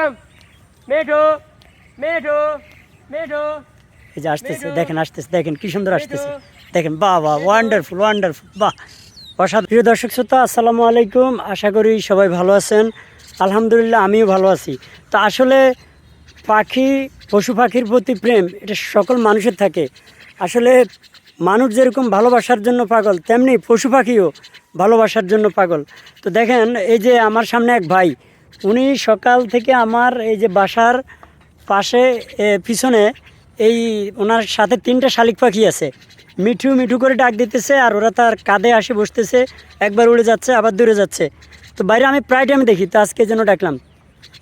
কাম এই যে আসতেছে দেখেন আসতেছে দেখেন কি সুন্দর আসতেছে। দেখেন বাহ বাহ ওয়ান্ডারফুল ওয়ান্ডারফুল বাহ। অসাধারণ প্রিয় দর্শক শ্রোতা আসসালামু আলাইকুম। আশা করি সবাই ভালো আছেন। আলহামদুলিল্লাহ আমিও ভালো আছি। তো আসলে পাখি পশু পাখির প্রতি প্রেম এটা সকল মানুষের থাকে। আসলে মানুষ যেরকম ভালোবাসার জন্য পাগল তেমনি পশু পাখিও ভালোবাসার জন্য পাগল। তো দেখেন এই যে আমার সামনে এক ভাই উনি সকাল থেকে আমার এই যে বাসার পাশে পিছনে এই ওনার সাথে তিনটা শালিক পাখি আছে। মিঠু মিঠু করে ডাক দিতেছে আর ওরা তার কাঁধে আসে বসতেছে একবার উড়ে যাচ্ছে আবার দূরে যাচ্ছে। তো বাইরে আমি প্রায় টাইম দেখি তো আজকে যেন ডাকলাম।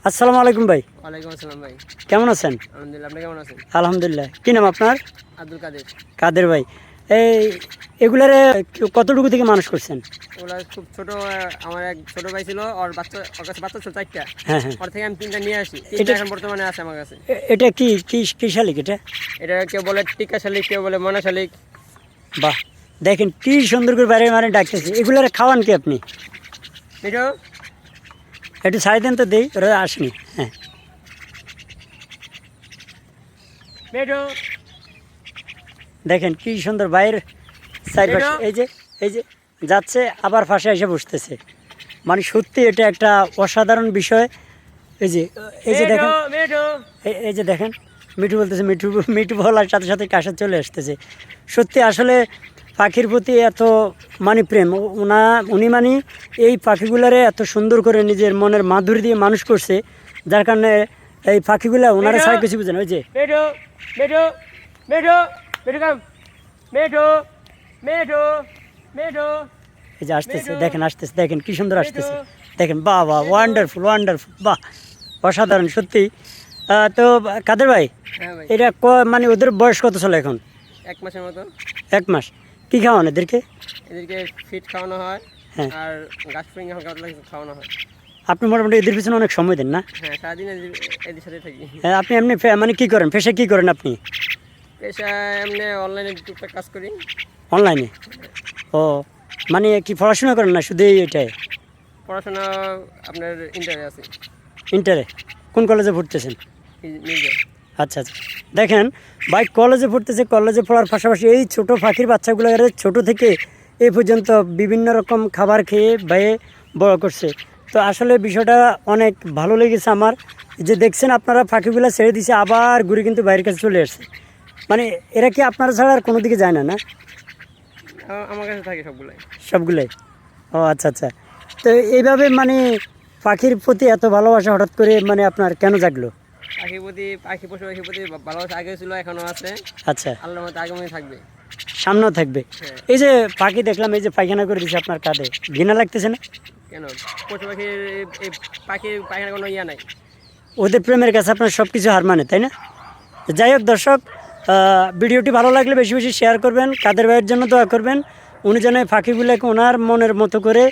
আসসালামু আলাইকুম ভাই। ওয়ালাইকুম আসসালাম ভাই। কেমন আছেন? আলহামদুলিল্লাহ আপনি কেমন আছেন? আলহামদুলিল্লাহ। কী নাম আপনার? আব্দুল কাদের। কাদের ভাই? এই এগুলারে কতটুকু থেকে মানুষ করছেন? ওরা খুব ছোট আমার এক ছোট ভাই ছিল ওর বাচ্চা ওর কাছে বাচ্চা ছিল চারটা। হ্যাঁ হ্যাঁ। ওর থেকে আমি তিনটা নিয়ে আসি। তিনটা এখন বর্তমানে আছে আমার কাছে। এটা কি কি কি শালিক এটা? এটা কেউ বলে টিকা শালিক কেউ বলে মনা শালিক। বাহ দেখেন কি সুন্দর করে বাইরে মানে ডাকতেছে। এগুলারে খাওয়ান কি আপনি? মিঠু একটু ছাড়ি দেন তো দেই ওরা আসেনি। হ্যাঁ। মিঠু দেখেন কি সুন্দর বাইরের চারপাশে। এই যে এই যে যাচ্ছে আবার ফাঁসে এসে বসতেছে। মানে সত্যি এটা একটা অসাধারণ বিষয়। এই যে এই যে দেখেন এই- যে দেখেন মিঠু বলতেছে মিঠু মিঠু বলার সাথে সাথে কাছে চলে আসতেছে। সত্যি আসলে পাখির প্রতি এত মানে প্রেম। ওনা উনি মানে এই পাখিগুলারে এত সুন্দর করে নিজের মনের মাধুরী দিয়ে মানুষ করছে। যার কারণে এই পাখিগুলা ওনারা ছাড়া কিছু বুঝেন ওই যে মিঠু মিঠু মিঠু মিঠু। কাম মিঠু মিঠু মিঠু এই যে আসতেছে দেখেন আসতেছে দেখেন কি সুন্দর আসতেছে। দেখেন বাহ বাহ ওয়ান্ডারফুল ওয়ান্ডারফুল বাহ অসাধারণ সত্যি। তো কাদের ভাই? হ্যাঁ এটা ক মানে ওদের বয়স কত চলে এখন? এক মাসের মতো। এক মাস। কি খাওয়ান এদেরকে? এদেরকে ফিট খাওয়ানো হয় হ্যাঁ। আর গাছ ফ্রিং খাওয়ানো হয়। আপনি মোটামুটি এদের পিছনে অনেক সময় দেন না? হ্যাঁ সারাদিন এদের এদের সাথে থাকি। হ্যাঁ, আপনি এমনি মানে কি করেন? পেশা কি করেন আপনি? পেশা এমনি অনলাইনে টুকটাক কাজ করি। অনলাইনে ও মানে কি পড়াশোনা করেন না শুধু এটাই? পড়াশোনা আপনার ইন্টারে আছে। ইন্টারে কোন কলেজে পড়তেছেন? আচ্ছা আচ্ছা। দেখেন ভাই কলেজে পড়তেছে কলেজে পড়ার পাশাপাশি এই ছোট পাখির বাচ্চাগুলো ছোট থেকে এই পর্যন্ত বিভিন্ন রকম খাবার খেয়ে ভাইয়ে বড় করছে। তো আসলে বিষয়টা অনেক ভালো লেগেছে আমার। যে দেখছেন আপনারা পাখিগুলো ছেড়ে দিছে আবার ঘুরে কিন্তু বাইরের কাছে চলে আসছে। মানে এরা কি আপনারা ছাড়া আর কোনো দিকে যায় না না? আমার কাছে থাকে সবগুলাই। সবগুলোই? ও আচ্ছা আচ্ছা। তো এইভাবে মানে পাখির প্রতি এত ভালোবাসা হঠাৎ করে মানে আপনার কেন জাগলো? পাখির প্রতি পাখি পশু পাখির প্রতি ভালোবাসা আগে ছিল এখনও আছে। আচ্ছা। আল্লাহর মতো আগামী থাকবে। সামনেও থাকবে। হ্যাঁ। এই যে পাখি দেখলাম এই যে পায়খানা করে দিচ্ছে আপনার কাঁধে ঘৃণা লাগতেছে না? কেন? পশু পাখির পাখির পাখির কোনো ইয়া নাই। ওদের প্রেমের কাছে আপনার সব কিছু হার মানে তাই না? যাই হোক দর্শক ভিডিওটি ভালো লাগলে বেশি বেশি শেয়ার করবেন, কাদের ভাইয়ের জন্য দোয়া করবেন। উনি যেন ফাঁকিগুলোকে ওনার মনের মতো করে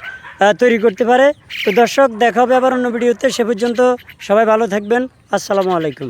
তৈরি করতে পারে। তো দর্শক, দেখা হবে আবার অন্য ভিডিওতে। সে পর্যন্ত সবাই ভালো থাকবেন। আসসালামু আলাইকুম।